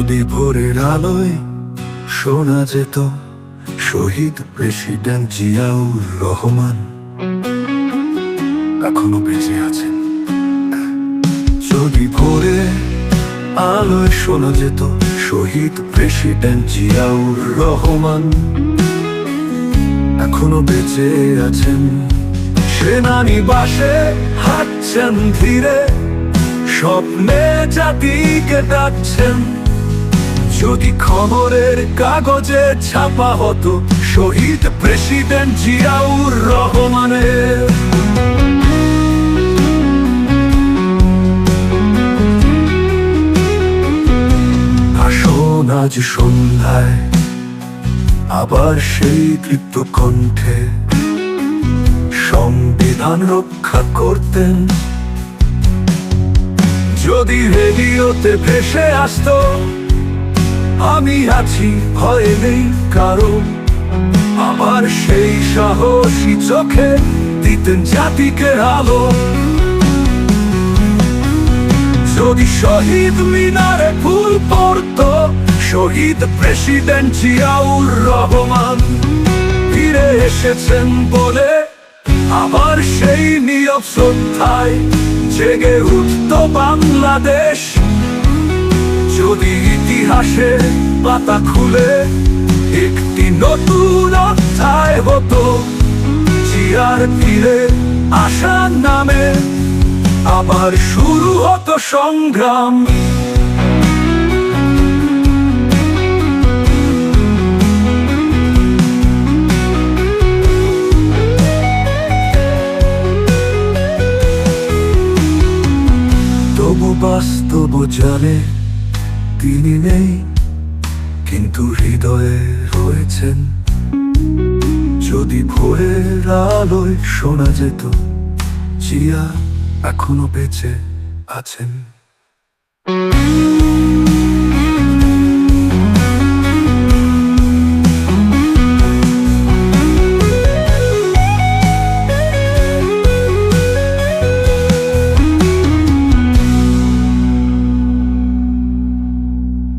যদি ভোরের আলোয় শোনা যেত শহীদ প্রেসিডেন্ট জিয়াউর রহমান, এখনও বেঁচে আছেন। যদি ভোরে আলোয় শোনা যেত শহীদ প্রেসিডেন্ট জিয়াউর রহমান, এখনও বেঁচে আছেন। সেনানিবাসে হাঁটছেন ধীরে, স্বপ্নে জাতিকে ডাকছেন। যদি খবরের কাগজে ছাপা হতো শহীদ প্রেসিডেন্ট জিয়াউর রহমানের। আসুন আজ সন্ধ্যায় আবার সেই তৃপ্ত কণ্ঠে সংবিধান রক্ষা করতেন। যদি রেডিওতে ভেসে আসতো আমি আছি, ভয় নেই কারও। আবার সেই সাহসী চোখে দিতেন জাতিকে আলো। যদি শহীদ মিনারে ফুল পড়তো, শহীদ প্রেসিডেন্ট জিয়াউর রহমান। ফিরে এসেছেন বলে আবার সেই নিয়ম শ্রদ্ধায় জেগে উঠত বাংলাদেশ। যদি ইতিহাসে পাতা খুলে একটি নতুন অধ্যায় হতো। জিয়ার ফিরে আসার নামে আবার শুরু হতো সংগ্রাম। তবু বাস্তব জানে তিনি নেই কিন্তু হৃদয়ে রয়েছেন। যদি ভোরের আলোয় শোনা যেত জিয়া এখনও বেঁচে আছেন।